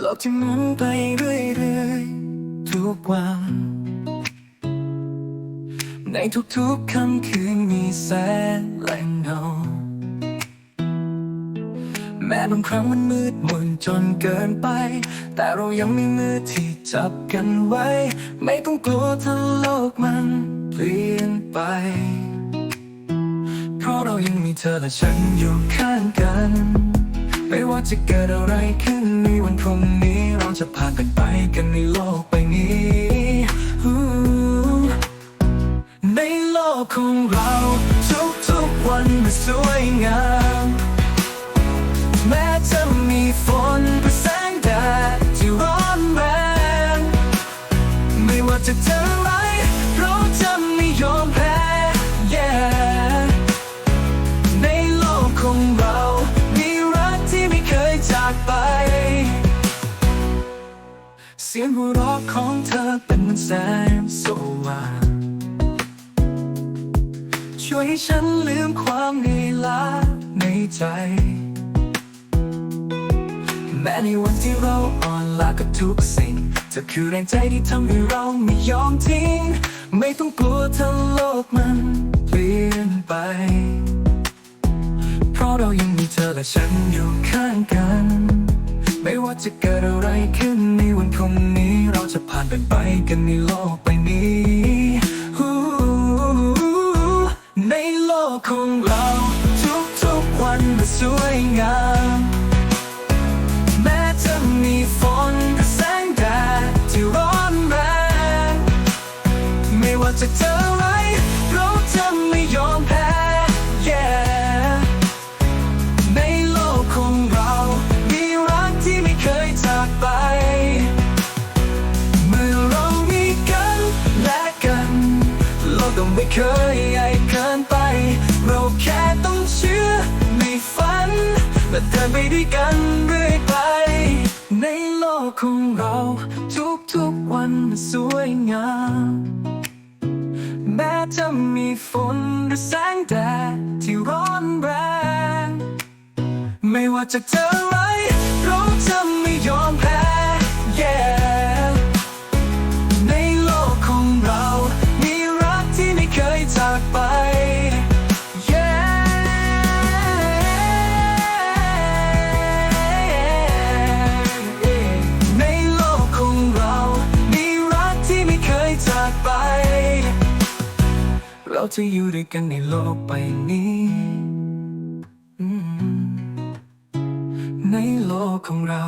โลกที่หมุนไปเรื่อยๆทุกวัน ในทุกๆค่ำคืนมีแสงและเงาแม้บางครั้งมันมืดมนจนเกินไป แต่เรายังมีมือที่จับกันไว้ ไม่ต้องกลัวถ้าโลกมันเปลี่ยนไป เพราะเรายังมีเธอและฉันอยู่ข้างกัน ไม่ว่าจะเกิดอะไรขึ้นในวันพรุ่งนี้ เราจะผ่านกันไปกันในโลกใบนี้ในโลกของเรา ทุกๆวันมันสวยงาม สียงหัวเราะของเธอเป็นเหมันแสงสว่างช่วยให้ฉันลืมความเหนื่อยล้าในใจ แม้ในวันที่เราอ่อนล้ากับทุกสิ่งเธอคือแรงใจที่ทำให้เราไม่ยอมทิ้ง ไม่ต้องกลัวถ้าโลกมันเปลี่ยนไป เพราะเรายังมีเธอและฉันอยู่ข้างกัน ไม่ว่าจะเกิดอะไรขึ้นในวันาจะผ่านไปไปกันในโลกใบนี้ในโลกของเรา ไม่เคยใหญ่เกินไป เราแค่ต้องเชื่อในฝัน และเดินไปด้วยกันเรื่อยไป ในโลกของเราทุกๆวันมันสวยงาม แม้จะมีฝนหรือแสงแดดที่ร้อนแรง ไม่ว่าจะเจอ เราจะอยู่ด้วยกันในโลกใบนี้ ในโลกของเรา